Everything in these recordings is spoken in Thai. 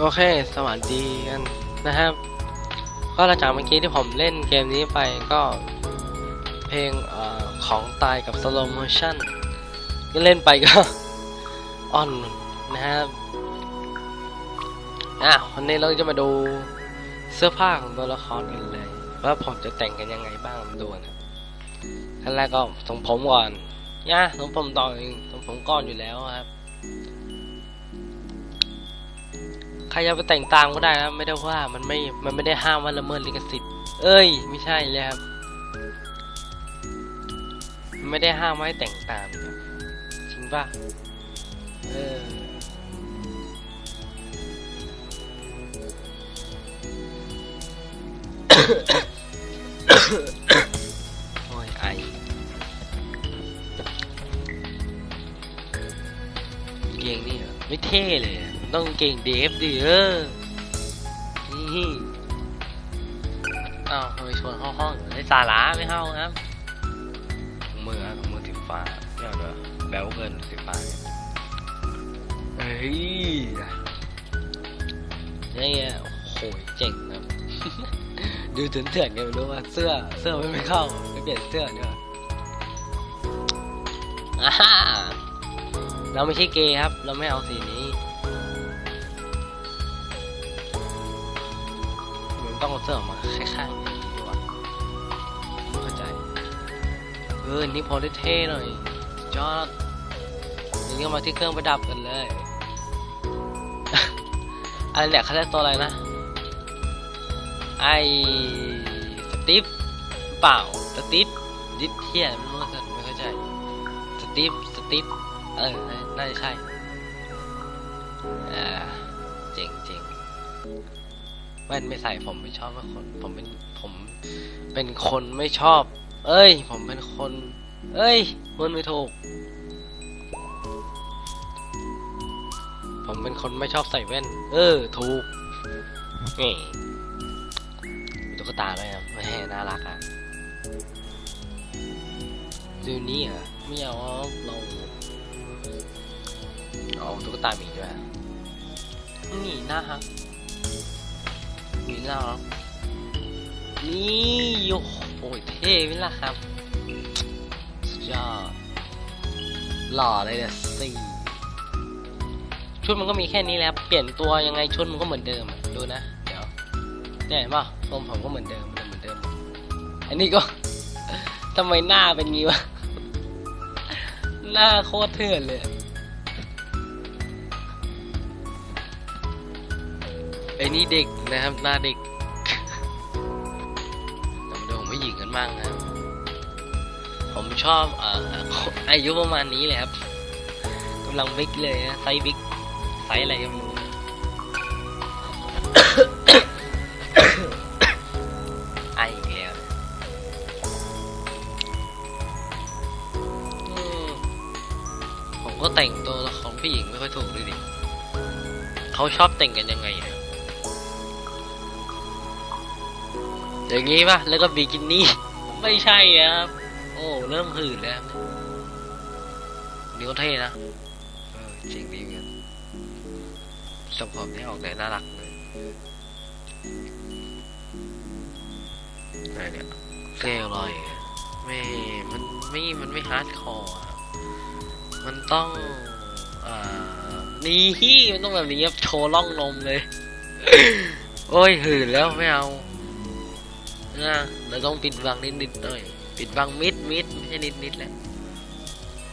โอเค สวัสดีกันนะครับ ก็หลังจากเมื่อกี้ที่ผมเล่นเกมนี้ไปก็เพลงอของตายกับ slow motion ก็เล่นไปก็อ่อนนะครับอะวันนี้เราจะมาดูเสื้อผ้าของตัวละครกันเลย ว่าผมจะแต่งกันยังไงบ้างดูนะขั้นแรกก็ทรงผมก่อนย่าทรงผมต่อเองทรงผมก่อนอยู่แล้วครับ รจะไปแต่งตามก็ได้นะไม่ได้ว่ามันไม่มันไม่ได้ห้ามว่าละเมิดลิขสิทธิ์ เอ้ย ไม่ใช่เลยครับ ไม่ได้ห้ามว่าให้แต่งตามครับจริงป่ะเออโอ้ยไอเกงนี่เหรอไม่เท่เลย ต้องเก่งเดฟดิเออนี่อ้าวทำไมชวนเข้าห้องไอ้สาระไม่เข้าครับถุงมือครับถุงมือสีฟ้าไม่ยเอาด้วยแบลเกินสีฟ้าเฮ้ยนี่ไงโอ้โหเจ๋งครับดูเถื่อนๆกันไม่รู้ว่าเสื้อเสื้อไม่ไม่เข้าไปเปลี่ยนเสื้อเนี่ยอ่าเราไม่ใช่เกย์ครับ เราไม่เอาสีนี้ ต้องเอาเสื้อออกมาข้างๆอย่างนี้ดีวะไม่เข้าใจ เออ นี่พอได้เท่หน่อยสุดยอดนี่ก็มาที่เครื่องประดับกันเลย อะไรเนี่ยเขาเรียกตัวอะไรนะ ไอสตีฟเปล่า สตีฟดิฟเทียไม่รู้ว่าจะไม่เข้าใจ สตีฟสตีฟเออน่าน่าจะใช่ อ่าเจ๋งเจ๋ง แว่นไม่ใส่ผมไม่ชอบว่คน ผมเป็นผมเป็นคนไม่ชอบ เอ้ย ผมเป็นคน เอ้ยมันไม่ถูก ผมเป็นคนไม่ชอบใส่แว่น เออ ถูกนี่ตุ๊กตาไหมครับแหมน่ารักอะดูนี่อะไม่เอาเราเอาตุ๊กตาหมีด้วยนี่น่าฮัก หมีน่ารักนี่โอ้โหเท่ไหมล่ะครับสุดยอดหล่อเลยเนี่ยสิชุดมันก็มีแค่นี้แล้ว เปลี่ยนตัวยังไงชุดมันก็เหมือนเดิมดูนะเดี๋ยวเนี่ยเห็นป่ะทรงผมก็เหมือนเดิมเหมือนเดิม อันนี้ก็ทำไมหน้าเป็นงี้วะหน้าโคตรเถื่อนเลย ไอ้นี่เด็กนะครับหน้าเด็กเรามาดูของผู้หญิงกันบ้างนะครับผมชอบเอ่ออายุประมาณนี้เลยครับกำลังบิ๊กเลยนะไซส์บิ๊กไซส์อะไรก็ไม่รู้ไออีกแล้วอืมผมก็แต่งตัวละครผู้หญิงไม่ค่อยถูกเลยดิเขาชอบแต่งกันยังไงอะ อย่างงี้ป่ะ แล้วก็บิกินี่ ไม่ใช่นะครับ โอ้ เริ่มหืดแล้วนี่ก็เท่นะจริงดีเหมือนกันทรงผมนี่ออกเลยน่ารักเลยอะไรเนี่ยเท่ลอยไม่ มันไม่ มันไม่ฮาร์ดคอร์อะมันต้องอ่านี่มันต้องแบบนี้ครับโชว์ร่องนมเลย โอ้ยหืดแล้วไม่เอา นะเราต้องปิดบังนิดนิดหน่อย ปิดบังมิดมิดไม่ใช่นิดนิดๆแหละ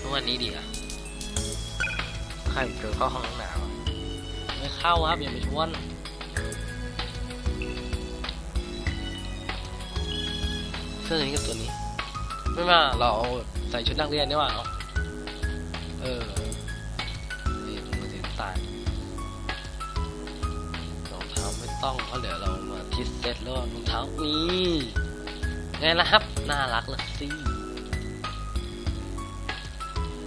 ทุกวันนี้ดีอะใครเจอเข้าห้องหนาวไม่เข้าครับอย่าไปชวนเสื้อตัวนี้กับตัวนี้ ไม่มาเราเอาใส่ชุดนักเรียนไดีกว่าเอาเออนี่มือสีน้ำตาลรองเท้าไม่ต้องเพราะเดี๋ยวเรา มาทิสเซ็ตแล้วรองเท้านี่ไงล่ะครับ น่ารักละสิ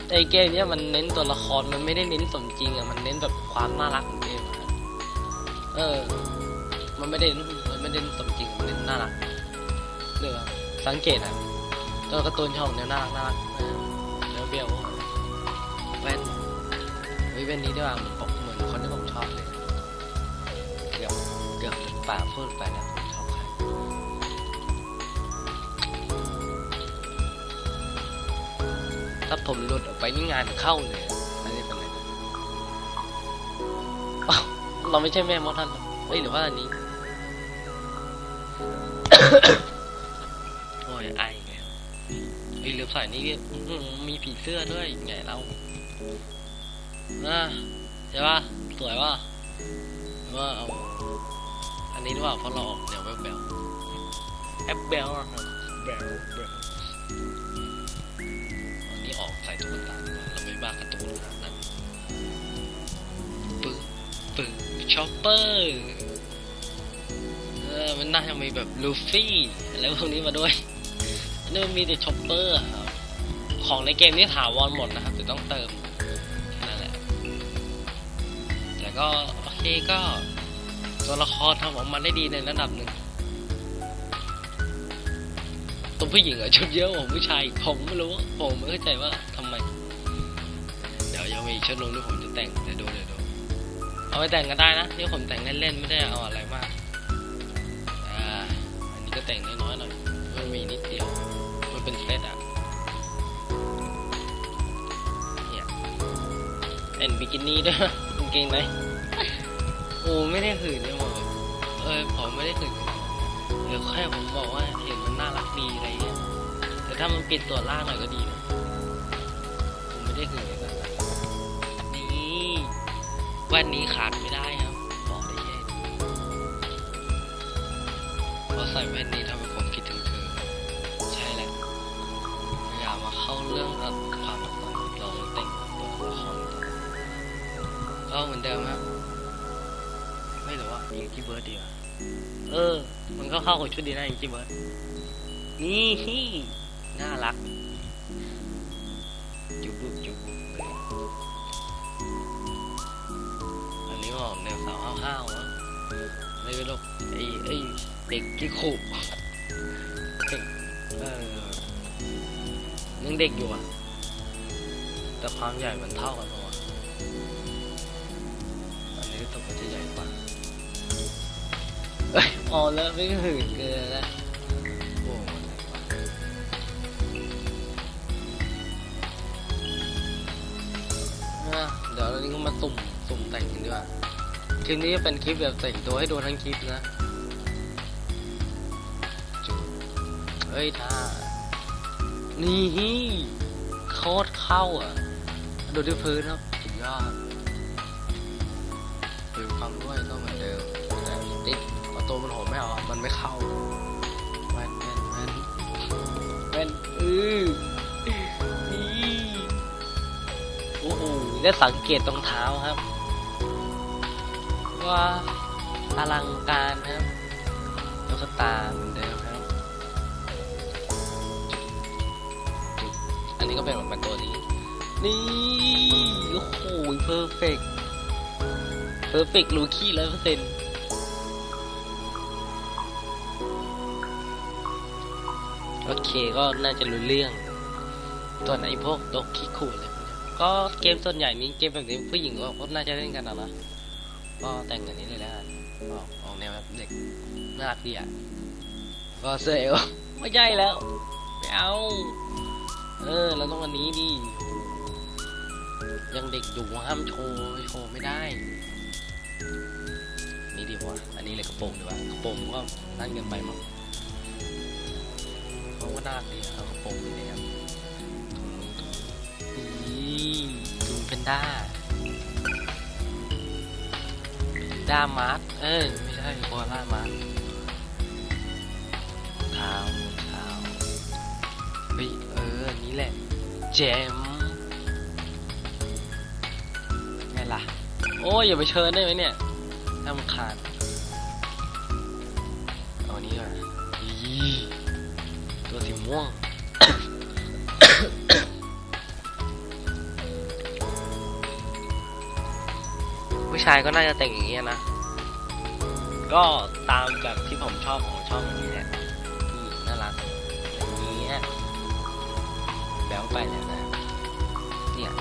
ไอเกมเนี้ยมันเน้นตัวละครมันไม่ได้เน้นสมจริงอะมันเน้นแบบความน่ารักของเกมอะเออ มันไม่ได้นมันไม่ได้นสมจริงมันเน้นน่ารักเรื่องสังเกตอะตัวการ์ตูนช่องแนวน่ารักน่ารักเนื้อเบี้ยวแว่นเฮ้ยแว่นนี้ด้ว่าเหมือนปกเหมือนคนที่ผมชอบเลย ปากพูดไปแล้วผมชอบใครถ้าผมหลุดออกไปนี่งานเข้าเลยอันนี้เป็นไรนะเราไม่ใช่แม่มดท่านเหรอเฮ้ยหรือว่าอันนี้โอ้ยไอไงเหลือสายนี้มีผีเสื้อด้วยไงเราอะใช่ป่ะสวยป่ะว่าเอา อันนี้หรือเปล่าเพราะเราออกแนวแบลแบลแอบแบลอะครับแบลแบลอันนี้ออกใส่ตุ๊กตาดีกว่าเราไม่บ้าการ์ตูนขนานั้นปึ้งปึ้งช็อปเปอร์เออมันน่าจะมีแบบลูฟี่อะไรพวกนี้มาด้วยอันนี้มันมีแต่ช็อปเปอร์ครับของในเกมนี้ถาวรหมดนะครับแต่ต้องเติมแค่นั่นแหละแต่ก็โอเคก็ ตัวละครทำออกมาได้ดีในระดับหนึ่งตัวผู้หญิงอะชุดเยอะกว่าผู้ชายผมไม่รู้ว่าผมไม่เข้าใจว่าทำไม เดี๋ยวยังมีอีกชุดลงที่ผมจะแต่งเดี๋ยวดูเดี๋ยวดูเอาไปแต่งก็ได้นะนี่ผมแต่งเล่นๆไม่ได้เอาอะไรมากอ่าอันนี้ก็แต่งน้อยๆหน่อยมันมีนิดเดียวมันเป็นเซตอะเนี่ยเอ็นบิกินี่ด้วยกางเกงใน โอ้ไม่ได้หื่นเลยผมเออผมไม่ได้หื่นเดี๋ยวแค่ผมบอกว่าเห็นมันน่ารักดีอะไรเงี้ยแต่ถ้ามันปิดตัวล่างหน่อยก็ดีนะผมไม่ได้หื่นเลยนะนี่แว่นนี้ขาดไม่ได้ครับบอกได้แค่นี้เพราะใส่แว่นนี้ทำให้ผมคิดถึงเธอใช่แหละอย่ามาเข้าเรื่องกับความรักตอนเราแต่งตัวละครต่อก็เหมือนเดิมครับ ไม่รู้ว่าอิงกี้เบิร์ดดีกว่าเออ มันก็เข้ากับชุดดีนะอิงกี้เบิร์ดนี่ฮิน่ารัก จุบุบจุบุบเลยอันนี้ก็ออกแนวสาวห้าวๆอะไม่เป็นหรอกไอ้ไอ้เด็กกี่ขู่เด็กเออยังเด็กอยู่อะ แต่ความใหญ่มันเท่ากันปะวะอันนี้ตัวมันจะใหญ่กว่าเอ้ยพอแล้วไม่หื่นเกินแล้วโอ้มันะเดี๋ยวเรานี้ก็มาสุ่มสุ่มแต่งกันดีกว่าคลิปนี้จะเป็นคลิปแบบแต่งตัวให้ดนทั้งคลิปนะจุดเอ้ยท่านี่โคตรเข้าอะ ดูที่พื้นครับสุดยอดดูความด้วยก็เหมือนเดิมแต่ติด ประตูมันโหมไม่ออกมันไม่เข้าแว่นแว่นแว่นแว่นอือนี่โอ้โหได้สังเกตตรงเท้าครับ ว่าอลังการครับตุ๊กตาเหมือนเดิมครับ อันนี้ก็เป็นแบบตัวนี้ นี่ โอ้โหเพอร์เฟกต์เพอร์เฟกต์ลูคี้ร้อยเปอร์เซ็นต์ โอเคก็น่าจะรู้เรื่องตัวไหนพวกตกขี้ขู่เนี้ยก็เกมส่วนใหญ่นี้เกมแบบนี้ผู้หญิงก็น่าจะเล่นกันนะนะก็แต่งแบบนี้เลยแล้วกันออกออกแนวแบบเด็กน่ารักดีอะก็เซลไม่ใช่แล้วไม่เอาเออเราต้องอันนี้ดิยังเด็กอยู่ห้ามโชว์โชว์ไม่ได้ นี่ดีกว่า อันนี้เลยกระโปรงดีกว่ากระโปรงก็นั่นเกินไปมั้ง ก็น่าดีเอากระโปรงนี่ครับนี่ดูเป็นด้าด้ามาร์ทเอ้ยไม่ใช่โคอาล่ามาร์ทเท้าเท้าเฮ้ยเอออันนี้แหละเจมไงล่ะ โอ้ยอย่าไปเชิญได้ไหมเนี่ยน่ารำคาญ่วง ผู้ชายก็น่าจะแต่งอย่างเงี้นะ ก็ตามแบบที่ผมชอบของชอบองนี้แหละนี่น่ารักอย่างนี้แบลไปแล้วนะ เนี่ย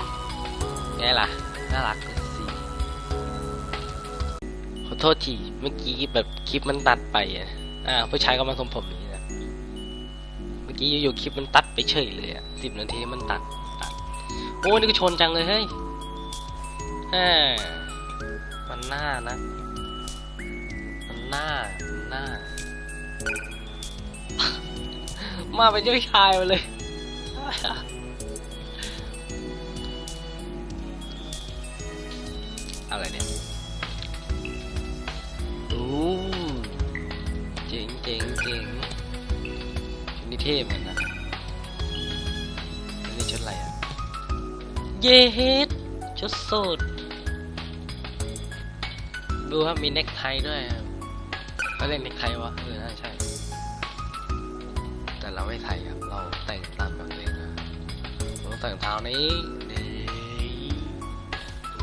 ไงล่ะ น่ารักสิขอโทษที เมื่อกี้แบบคลิปมันตัดไปอะผู้ชายก็มาทรงผม กี้อยู่คลิปมันตัดไปเฉยเลยอะสิบนาทีมันตัดตัดโอ้นี่ก็ชนจังเลยเฮ้ยแหมมันหน้านะ มันหน้าหน้า มาเป็นเจ้าชายมาเลยอะไรเนี่ยโอ้เจ๋งเจ๋งเจ๋ง เท่เหมือนนะอันนี้ชุดอะไรอะ เยเฮดชุดสูทดูครับมีเน็กไทด้วยเขาเรียกเน็กไทวะเออน่าใช่ แต่เราไม่ใส่ครับ เราแต่งตามแบบนี้นะเราต้องแต่งเท้านี้นี่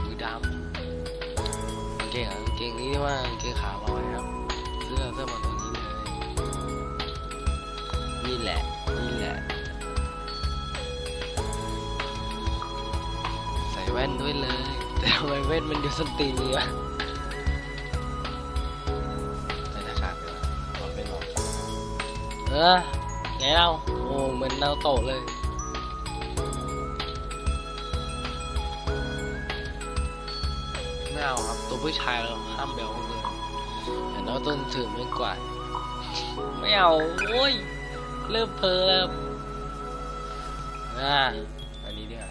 มือดำกางเกงอะกางเกงนี้ว่ากางเกงขาลอยครับ เสื้อเสื้อมาตรงนี้ แหละ นี่แหละ ใส่แว่นด้วยเลย แต่ทำไมแว่นมันดูส้นตีนเลยวะใส่หน้ากากดีกว่าเอาเป็นหรอกเออไงเราโอ้เหมือนเราโตะเลยไม่เอาครับ ตัวผู้ชายเราห้ามเบลเลยเห็นว่าต้นถือไม่กว่าดไม่เอา โอ้ย เริ่มเพลอแล้วอ่าอันนี้เนี่ย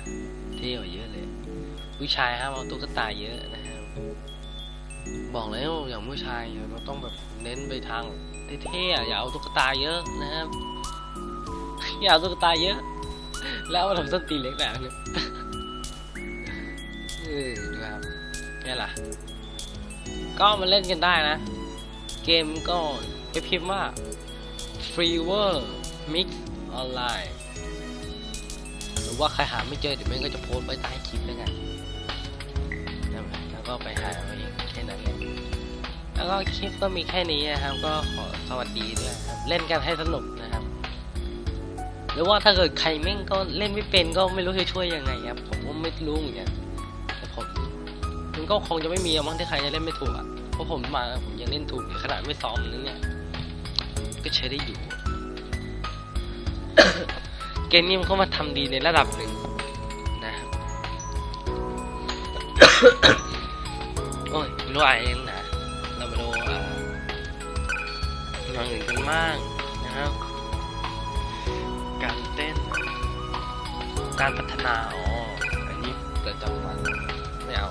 เท่กว่าเยอะเลย ผู้ชายห้ามเอาตุ๊กตาเยอะนะครับบอกแล้วอย่างผู้ชายเราต้องแบบเน้นไปทางเท่ๆอะอย่าเอาตุ๊กตาเยอะนะครับอย่าเอาตุ๊กตาเยอะ แล้วเอามาทำส้นตีนเล็กแบบนี้เออดูครับเนี่ยล่ะก็มาเล่นกันได้นะ เกมก็ไปพิมพ์ว่า Freewer Mix Online หรือว่าใครหาไม่เจอเดี๋ยวแม่งก็จะโพสไว้ใต้คลิปแล้วกันนั่นแหละแล้วก็ไปหาเอาเองแค่นั้นเลยแล้วก็คลิปก็มีแค่นี้นะครับ ก็ขอสวัสดีด้วยครับ เล่นกันให้สนุกนะครับ หรือว่าถ้าเกิดใครแม่งก็เล่นไม่เป็นก็ไม่รู้จะช่วยยังไงครับ ผมก็ไม่รู้เหมือนกันแต่ผมมันก็คงจะไม่มีอะมั้งที่ใครจะเล่นไม่ถูกอะเพราะผมมาผมยังเล่นถูกอยู่ขนาดไม่ซ้อมนึงเนี่ยก็ใช้ได้อยู่ เกมนี้มันก็มาทำดีในระดับหนึ่งนะโอ้ยรู้อะไรเองนะเรามาดูอ่าอย่างอื่นกันบ้างนะครับ การเต้น การพัฒนาอ๋ออันนี้ประจำวันไม่เอา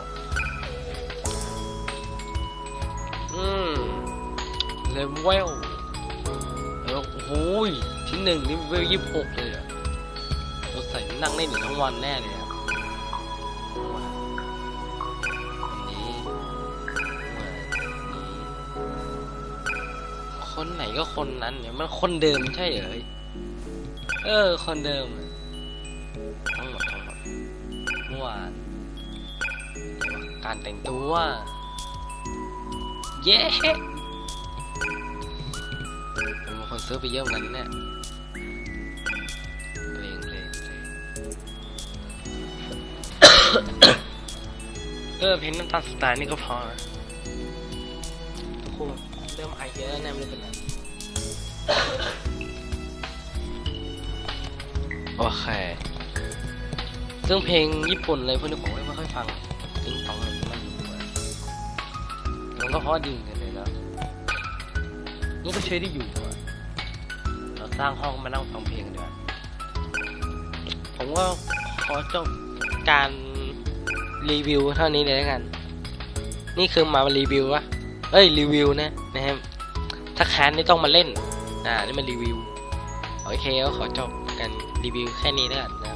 อืมเลเวล หนึ่งนี่เวลยี่สิบหกเลยเหรอะเราใส่นั่งเล่นอยู่ทั้งวันแน่เลยครับวันนี้วันนี้คนไหนก็คนนั้นเนี่ยมันคนเดิมไม่ใช่เหรอเออ คนเดิมทั้งหมดทั้งหมดเมื่อวานการแต่งตัว เย้มีคนซื้อไปเยอะเหมือนกันเนี่ย เออเพลงน้ำตาลสไตล์นี่ก็พอนะทุกคนเริ่มไอเยอะแล้วแน่ไม่รู้เป็นไรโอเคซึ่งเพลงญี่ปุ่นเลยพวกนี้ผมไม่ค่อยฟังถึงฟังแล้วมันอยู่อะมันก็เพราะดีเหมือนกันเลยนะนี่ก็ใช้ได้อยู่อะเราสร้างห้องมานั่งฟังเพลงดีกว่าผมก็ขอจบการ รีวิวเท่านี้เลยแล้วกัน นี่คือมารีวิววะเอ้ยรีวิวนะนะครับถ้าแค้นนี่ต้องมาเล่นอ่านี่มันรีวิวโอเคก็ขอจบกันรีวิวแค่นี้แล้วกันนะ